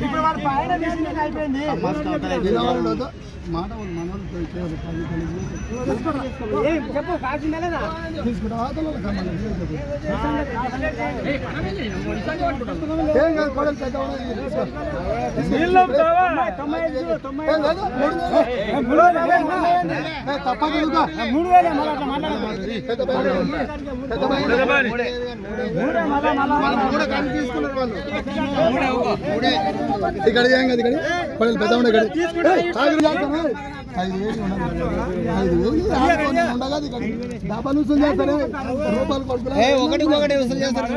ఇప్పుడు వాడు పైన తీసినాక అయిపోయింది. మాట చెప్పు కాల్సిందా లేదా తీసుకుంటా మూడు వేలు పెద్ద. ఇక్కడ ఇక్కడ? ఐదు వేలు. ఐదు వేలు ఉండగా ఇక్కడ డబ్బా నుంచి చేస్తారే రూపాయలు కొడుకులా ఒకటి ఒకటి వసూలు చేస్తారు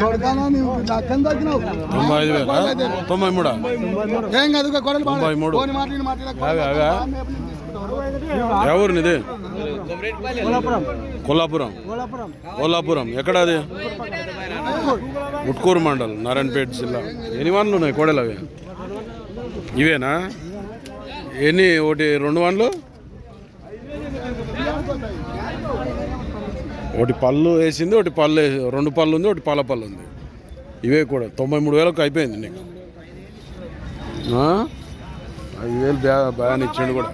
కొడకానా తొంభై ఐదు వేల? తొంభై మూడా? ఏం కాదు. తొంభై అవే. ఎవరు కొల్లాపురం. కొల్లాపురం. ఎక్కడ అది ఉట్కూరు మండల్ నారాయణపేట జిల్లా. ఎన్ని వన్లు ఉన్నాయి కోడలు అవి? ఇవేనా? ఎన్ని? ఒకటి రెండు వన్లు? ఒకటి పళ్ళు వేసింది ఒకటి పళ్ళు రెండు పళ్ళు ఉంది ఒకటి పాల పళ్ళు ఉంది. ఇవే కూడా. తొంభై మూడు వేలకు అయిపోయింది నీకు. ఆ? ఐదు వేలు బ్యా బ్యాన్ ఇచ్చిండు కూడా.